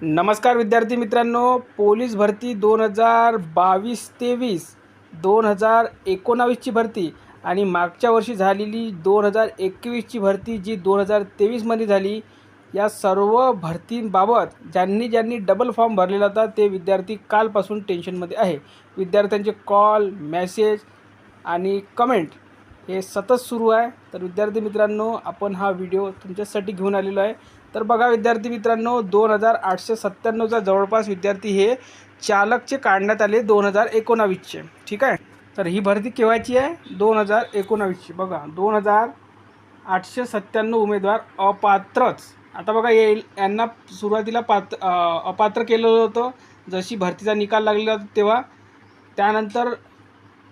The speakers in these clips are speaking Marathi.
नमस्कार विद्यार्थी मित्रांनो पोलीस भरती दोन हजार बावीस तेवीस दोन हजार एकोणावीसची भरती आणि मागच्या वर्षी झालेली दोन हजार एकवीसची भरती जी दोन हजार तेवीसमध्ये झाली या सर्व भरतींबाबत ज्यांनी ज्यांनी डबल फॉर्म भरलेला होता ते विद्यार्थी कालपासून टेन्शनमध्ये आहे. विद्यार्थ्यांचे कॉल मेसेज आणि कमेंट हे सतत सुरू आहे. तर विद्यार्थी मित्रांनो आपण हा व्हिडिओ तुमच्यासाठी घेऊन आलेलो आहे. तर बघा विद्यार्थी मित्रांनो दोन हजार आठशे सत्त्याण्णवचा जवळपास विद्यार्थी हे चालकचे काढण्यात आले दोन हजार एकोणावीसचे. ठीक आहे? तर ही भरती केव्हाची आहे? दोन हजार एकोणावीसची. बघा दोन हजार आठशे सत्त्याण्णव उमेदवार अपात्रच. आता बघा ये यांना सुरुवातीला पात्र अपात्र केलेलं होतं. जशी भरतीचा निकाल लागलेला होता तेव्हा. त्यानंतर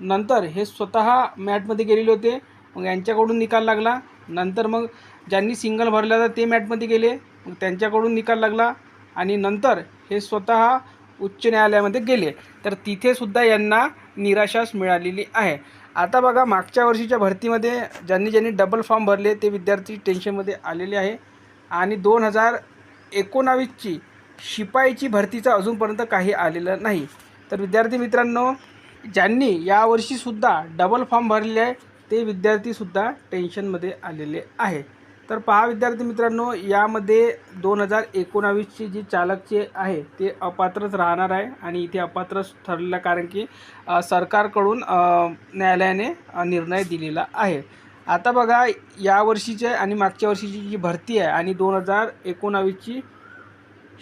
नंतर हे स्वतः मॅटमध्ये गेलेले होते. मग यांच्याकडून निकाल लागला. नंतर मग ज्यांनी सिंगल भरला तर ते मॅटमध्ये गेले. मग त्यांच्याकडून निकाल लागला आणि नंतर हे स्वतः उच्च न्यायालयामध्ये गेले. तर तिथेसुद्धा यांना निराशाच मिळालेली आहे. आता बघा मागच्या वर्षीच्या भरतीमध्ये ज्यांनी ज्यांनी डबल फॉर्म भरले ते विद्यार्थी टेन्शनमध्ये आलेले आहे. आणि दोन हजार एकोणावीसची शिपाईची भरतीचा अजूनपर्यंत काही आलेलं नाही. तर विद्यार्थी मित्रांनो ज्यांनी यावर्षीसुद्धा डबल फॉर्म भरलेले आहे ते विद्यार्थीसुद्धा टेन्शनमध्ये आलेले आहे. तर पहा विद्यार्थी मित्रांनो यामध्ये दोन हजार एकोणावीसची जी चालकचे आहे ते अपात्रच राहणार आहे आणि इथे अपात्रच ठरलेलं आहे कारण की सरकारकडून न्यायालयाने निर्णय दिलेला आहे. आता बघा यावर्षीचे आणि मागच्या वर्षीची जी भरती आहे आणि दोन हजार एकोणावीसची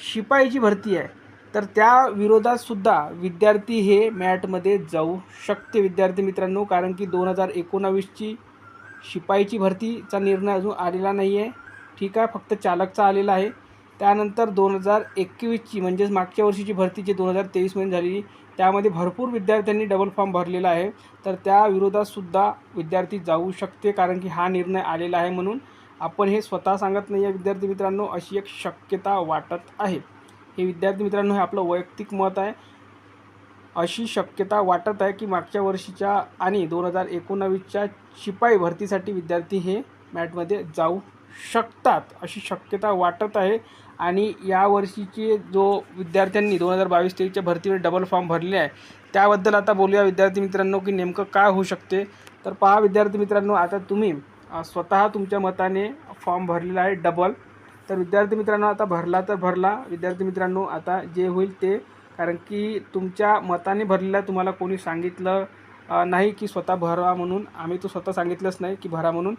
शिपाईची भरती आहे तर त्या विरोधातसुद्धा विद्यार्थी हे मॅटमध्ये जाऊ शकते विद्यार्थी मित्रांनो कारण की दोन हजार एकोणावीसची शिपाईची भरतीचा निर्णय अजून आलेला नाही आहे ठीक आहे फक्त चालकचा आलेला आहे. त्यानंतर दोन हजार एकवीसची म्हणजेच मागच्या वर्षीची भरती जी दोन हजार तेवीसमध्ये झालेली त्यामध्ये भरपूर विद्यार्थ्यांनी डबल फॉर्म भरलेला आहे. तर त्या विरोधातसुद्धा विद्यार्थी जाऊ शकते कारण की हा निर्णय आलेला आहे म्हणून. आपण हे स्वतः सांगत नाही आहे विद्यार्थी मित्रांनो अशी एक शक्यता वाटत आहे. हे विद्यार्थी मित्रांनो हे आपलं वैयक्तिक मत आहे. अशी शक्यता वाटत आहे की मागच्या वर्षीच्या आणि दोन हजार एकोणावीसच्या शिपाई भरतीसाठी विद्यार्थी हे मॅटमध्ये जाऊ शकतात अशी शक्यता वाटत आहे. आणि यावर्षीचे जो विद्यार्थ्यांनी दोन हजार बावीस तेवीसच्या भरतीवर डबल फॉर्म भरले आहे त्याबद्दल आता बोलूया विद्यार्थी मित्रांनो की नेमकं काय होऊ शकते. तर पहा विद्यार्थी मित्रांनो आता तुम्ही स्वतः तुमच्या मताने फॉर्म भरलेला आहे डबल. तर विद्यार्थी मित्रांनो आता भरला तर भरला. विद्यार्थी मित्रांनो आता जे होईल ते कारण की तुमच्या मताने भरलेला तुम्हाला कोणी सांगितलं नाही की स्वतः भरा म्हणून. आम्ही तो स्वतः सांगितलंच नाही की भरा म्हणून.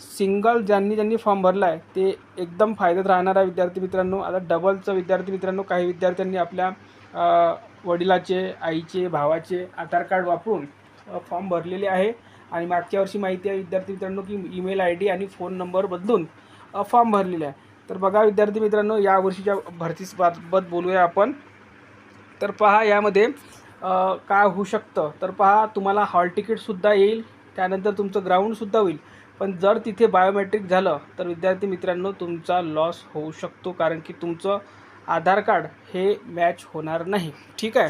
सिंगल ज्यांनी ज्यांनी फॉर्म भरला आहे ते एकदम फायद्यात राहणार आहे विद्यार्थी मित्रांनो आता डबलचं विद्यार्थी मित्रांनो काही विद्यार्थ्यांनी आपल्या वडिलाचे आईचे भावाचे आधार कार्ड वापरून फॉर्म भरलेले आहे. आणि मागच्या वर्षी माहिती आहे विद्यार्थी मित्रांनो की ईमेल आय डी आणि फोन नंबर बदलून फॉर्म भरलेले आहे. तर बघा विद्यार्थी मित्रांनो या वर्षीच्या बोलूया आपण. तर पहा यामध्ये काय होऊ शकतं. तर पहा तुम्हाला हॉल तिकीटसुद्धा येईल त्यानंतर तुमचं ग्राउंडसुद्धा होईल. पण जर तिथे बायोमेट्रिक झालं तर विद्यार्थी मित्रांनो तुमचा लॉस होऊ शकतो कारण की तुमचं आधार कार्ड हे मॅच होणार नाही. ठीक आहे?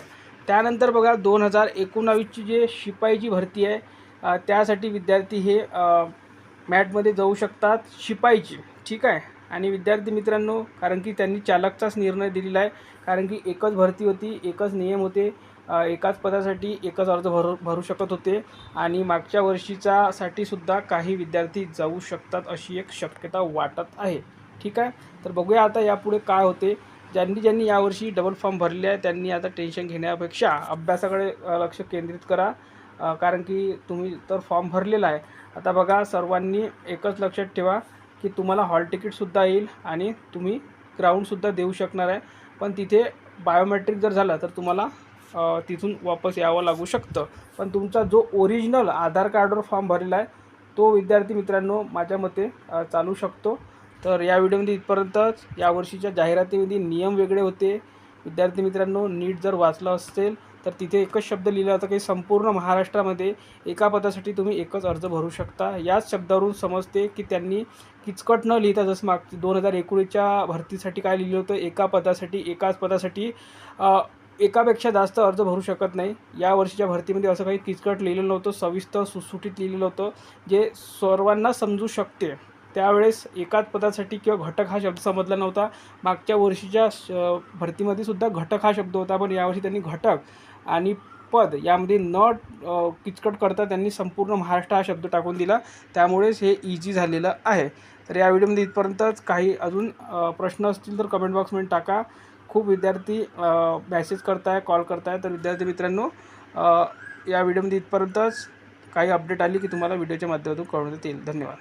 त्यानंतर बघा दोन हजार एकोणावीसची जे शिपाईची भरती आहे त्यासाठी विद्यार्थी हे मॅटमध्ये जाऊ शकतात शिपाईची. ठीक आहे? आणि विद्यार्थी मित्रांनो कारण की त्यांनी चालकचाच निर्णय दिलेला आहे. कारण की एकच भरती होती एकच नियम होते. एकाच पदासाठी एकच अर्ज भरू भरू शकत होते. आणि मागच्या वर्षीच्यासाठी सुद्धा काही विद्यार्थी जाऊ शकतात अशी एक शक्यता वाटत आहे. ठीक आहे? तर बघूया आता यापुढे काय होते. ज्यांनी ज्यांनी यावर्षी डबल फॉर्म भरले आहे त्यांनी आता टेन्शन घेण्यापेक्षा अभ्यासाकडे लक्ष केंद्रित करा. कारण की तुम्ही तर फॉर्म भरलेला आहे. आता बघा सर्वांनी एकच लक्षात ठेवा. की तुम्हाला हॉल तिकीटसुद्धा येईल आणि तुम्ही ग्राउंडसुद्धा देऊ शकणार आहे. पण तिथे बायोमेट्रिक जर झालं तर तुम्हाला तिथून वापस यावं लागू शकतं. पण तुमचा जो ओरिजिनल आधार कार्डवर फॉर्म भरलेला आहे तो विद्यार्थी मित्रांनो माझ्या मते चालू शकतो. तर या व्हिडिओमध्ये इथपर्यंतच यावर्षीच्या जाहिरातीमध्ये नियम वेगळे होते. विद्यार्थी मित्रांनो नीट जर वाचलं असेल तर तिथे एकच शब्द लिहिला होता की संपूर्ण महाराष्ट्रामध्ये एका पदासाठी तुम्ही एकच अर्ज भरू शकता. याच शब्दावरून समजते की त्यांनी किचकट न लिहिता जसं माग दोन हजार एकोणीसच्या भरतीसाठी काय लिहिलं होतं एका पदासाठी एकाच पदासाठी एकापेक्षा जास्त अर्ज भरू शकत नाही. या वर्षीच्या भरतीमध्ये असं काही किचकट लिहिलेलं नव्हतं सविस्तर सुटसुटीत लिहिलेलं होतं जे सर्वांना समजू शकते. त्यावेळेस एकाच पदासाठी किंवा घटक हा शब्द समजला नव्हता. मागच्या वर्षीच्या भरतीमध्ये सुद्धा घटक हा शब्द होता पण यावर्षी त्यांनी घटक आणि पद यामध्ये न किचकट करता त्यांनी संपूर्ण महाराष्ट्र हा शब्द टाकून दिला. त्यामुळेच हे इझी झालेलं आहे. तर या व्हिडिओमध्ये इथपर्यंतच काही अजून प्रश्न असतील तर कमेंट बॉक्समध्ये टाका. खूप विद्यार्थी मॅसेज करताय कॉल करताय. तर विद्यार्थी मित्रांनो या व्हिडिओमध्ये इथपर्यंतच काही अपडेट आली की तुम्हाला व्हिडिओच्या माध्यमातून कळवण्यात येईल धन्यवाद.